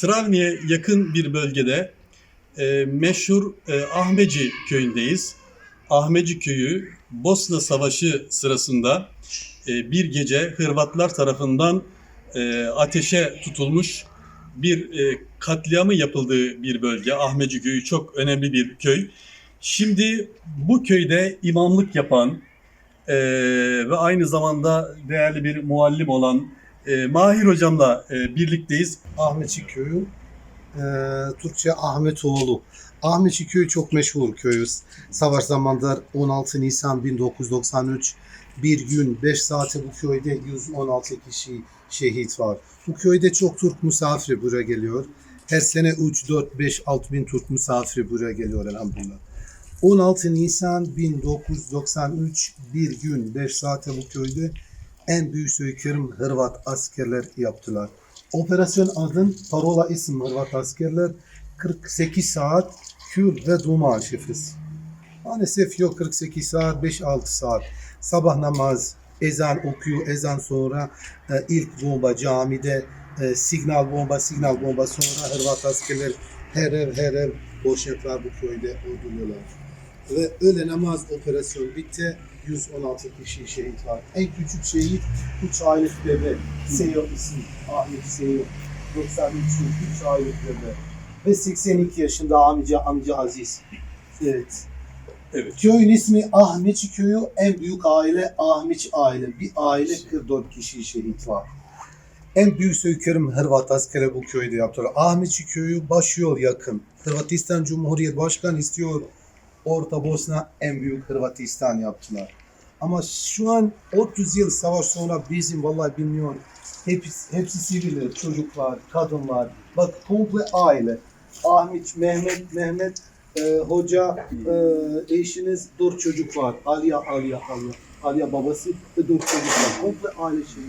Travni'ye yakın bir bölgede e, meşhur e, Ahmeci köyündeyiz. Ahmeci köyü Bosna Savaşı sırasında e, bir gece Hırvatlar tarafından e, ateşe tutulmuş bir e, katliamı yapıldığı bir bölge. Ahmeci köyü çok önemli bir köy. Şimdi bu köyde imamlık yapan e, ve aynı zamanda değerli bir muallim olan e, Mahir hocamla e, birlikteyiz. Ahmetçi köyü. Ee, Türkçe Ahmetoğlu. Ahmetçi köyü çok meşhur köyüz. Savaş zamanlar 16 Nisan 1993 bir gün 5 saate bu köyde 116 kişi şehit var. Bu köyde çok Türk misafiri buraya geliyor. Her sene 3, 4, 5, 6 bin Türk misafiri buraya geliyor elhamdülillah. 16 Nisan 1993 bir gün 5 saate bu köyde en büyük soykırım Hırvat askerler yaptılar. Operasyon adın parola isim Hırvat askerler 48 saat kül ve duman şifresi. Maalesef yok 48 saat 5-6 saat. Sabah namaz, ezan okuyor, ezan sonra e, ilk bomba camide e, signal bomba, signal bomba sonra Hırvat askerler her ev her ev boşluklar bu köyde öldürüyorlar. Ve öğle namaz operasyon bitti. 116 kişi şehit var. En küçük şehit 3 aylık bebe. Seyo isim. Ahmet Seyo. 93 3 aylık bebe. Ve 82 yaşında amca amca Aziz. Evet. Evet. Köyün ismi Ahmetçi köyü. En büyük aile Ahmetçi aile. Bir aile 44 kişi şehit var. En büyük soykırım Hırvat askeri bu köyde yaptılar. Ahmetçi köyü baş yol yakın. Hırvatistan Cumhuriyet Başkanı istiyor. Orta Bosna en büyük Hırvatistan yaptılar. Ama şu an 30 yıl savaş sonra bizim vallahi bilmiyorum. Hepsi, hepsi siviller, çocuklar, kadınlar. Bak komple aile. Ahmet, Mehmet, Mehmet, e, hoca, e, eşiniz, dört çocuk var. Aliya, Aliya, Aliya. Aliya babası ve dört çocuk var. Komple aile şey.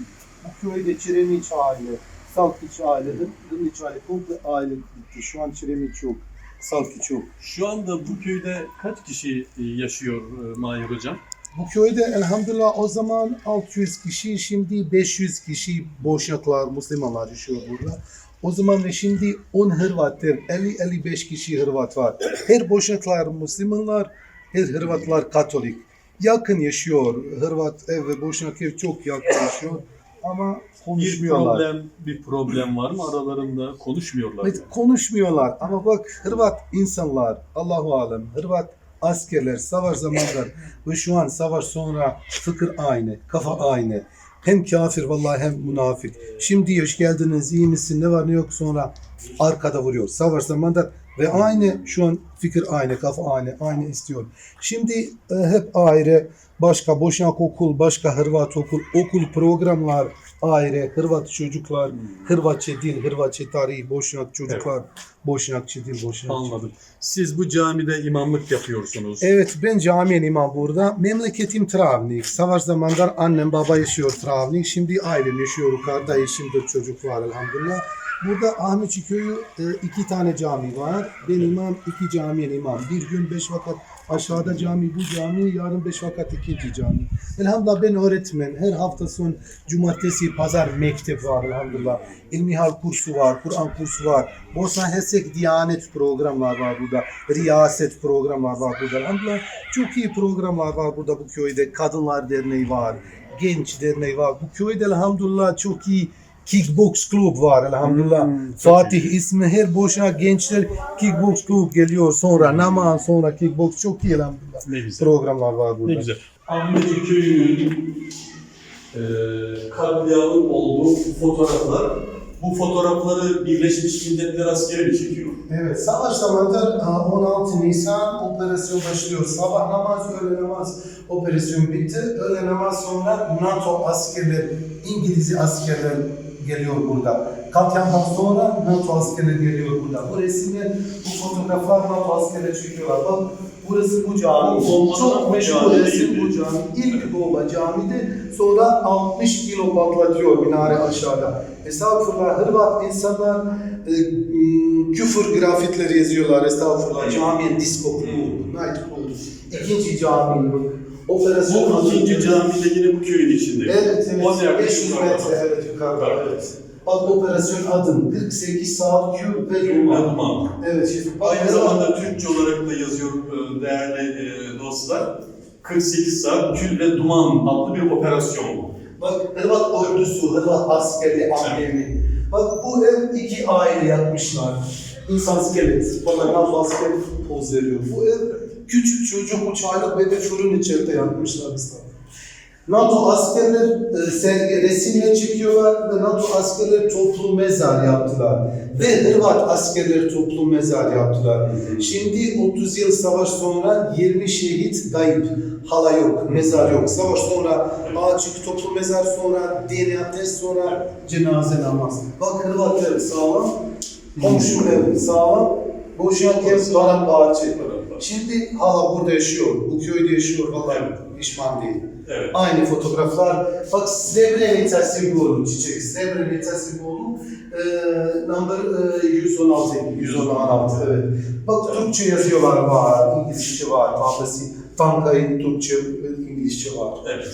Bu köyde Çiremiç aile, Salkiç aile, Hınliç aile, komple aile. Şu an Çiremiç yok, Salkiç yok. Şu anda bu köyde kaç kişi e, yaşıyor e, Mahir hocam? Bu köyde elhamdülillah o zaman 600 kişi, şimdi 500 kişi Boşnaklar, Müslümanlar yaşıyor burada. O zaman ve şimdi 10 Hırvatlar, 50-55 kişi Hırvat var. Her Boşnaklar Müslümanlar, her Hırvatlar Katolik. Yakın yaşıyor. Hırvat ev ve Boşnak ev çok yakın yaşıyor. Ama Bir konuşmuyorlar. problem bir problem var mı aralarında konuşmuyorlar. Evet, mı? konuşmuyorlar ama bak Hırvat insanlar Allahu alem Hırvat askerler savaş zamanlar ve şu an savaş sonra fikir aynı, kafa aynı. Hem kafir vallahi hem münafık. Şimdi hoş geldiniz, iyi misin, ne var ne yok sonra arkada vuruyor. Savaş zamanlar ve aynı şu an fikir aynı, kafa aynı, aynı istiyor. Şimdi e, hep ayrı, başka Boşnak okul, başka Hırvat okul, okul programlar ayrı, Hırvat çocuklar, Hırvatça dil, Hırvatça tarih, Boşnak çocuklar, Boşnakçı dil, Boşnakçı. Anladım. Siz bu camide imamlık yapıyorsunuz. Evet ben camiyen imam burada. Memleketim Travnik. Savaş zamanlar annem baba yaşıyor Travnik. Şimdi ailem yaşıyor yukarıda. Eşim de çocuk var elhamdülillah. Burada Ahmetçi köyü e, iki tane cami var. Ben imam, iki camiyen imam. Bir gün beş vakat aşağıda cami, bu cami, yarın beş vakat ikinci cami. Elhamdülillah ben öğretmen. Her hafta son cumartesi, pazar mektep var elhamdülillah. İlmihal kursu var, Kur'an kursu var. Bosna Hersek Diyanet programlar var burada. Riyaset programlar var burada. Elhamdülillah çok iyi programlar var burada bu köyde. Kadınlar Derneği var, Genç Derneği var. Bu köyde elhamdülillah çok iyi kickbox klub var elhamdülillah. Hmm, Fatih ismi her boşuna gençler kickbox klub geliyor sonra namaz sonra kickbox çok iyi elhamdülillah. Ne güzel. Programlar var burada. Ne güzel. Ahmetli köyünün e, katliamın olduğu fotoğraflar, bu fotoğrafları Birleşmiş Milletler askeri mi çekiyor? Evet, savaş zamanında 16 Nisan operasyon başlıyor. Sabah namaz, öğle namaz operasyon bitti. Öğle namaz sonra NATO askerler, İngiliz askerler geliyor burada. Katliamdan sonra NATO askerler geliyor burada. Bu resimler, bu fotoğraflar NATO askerler çekiyorlar. Bak burası bu cami. Bu Çok bu meşhur resim bu mi? cami. İlk bomba camide sonra 60 kilo patlatıyor minare aşağıda. Estağfurullah Hırvat insanlar e, küfür grafitleri yazıyorlar estağfurullah. Camiye disco club, night club. İkinci cami. Operasyon Bu ikinci cami de yine bu köyün içinde. Evet evet. O nerede? 500 Yukarıda. metre evet yukarıda evet. Bak operasyon adım 48 saat kül ve duman. Evet şefim. Bak, Aynı zamanda Türkçe olarak da yazıyor e, değerli e, dostlar. 48 saat kül ve duman adlı bir operasyon bu. Bak Hırvat ordusu, Hırvat askeri, askeri. Bak bu ev iki aile yapmışlar. İnsan iskelet, bana NATO asker poz veriyor. Bu ev küçük çocuk, üç aylık bebek çürün içeride yapmışlar bizden. NATO askerler e, sergi, resimle çekiyorlar ve NATO askerler toplu mezar yaptılar. Ve Hırvat askerler toplu mezar yaptılar. Şimdi 30 yıl savaş sonra 20 şehit kayıp. Hala yok, mezar yok. Savaş sonra açık toplu mezar sonra DNA test sonra cenaze namaz. Bak Hırvat ev sağlam, komşu ev sağlam, boşanken bana bahçe. Şimdi hala burada yaşıyor, bu köyde yaşıyor vallahi pişman değil. Evet. Aynı fotoğraflar. Bak Srebrenica Sigur'un çiçek. Srebrenica Sigur'un e, number e, 116. 116 evet. Bak Türkçe yazıyorlar var, İngilizce var, tablası. Tankayın Türkçe İngilizce var. Evet.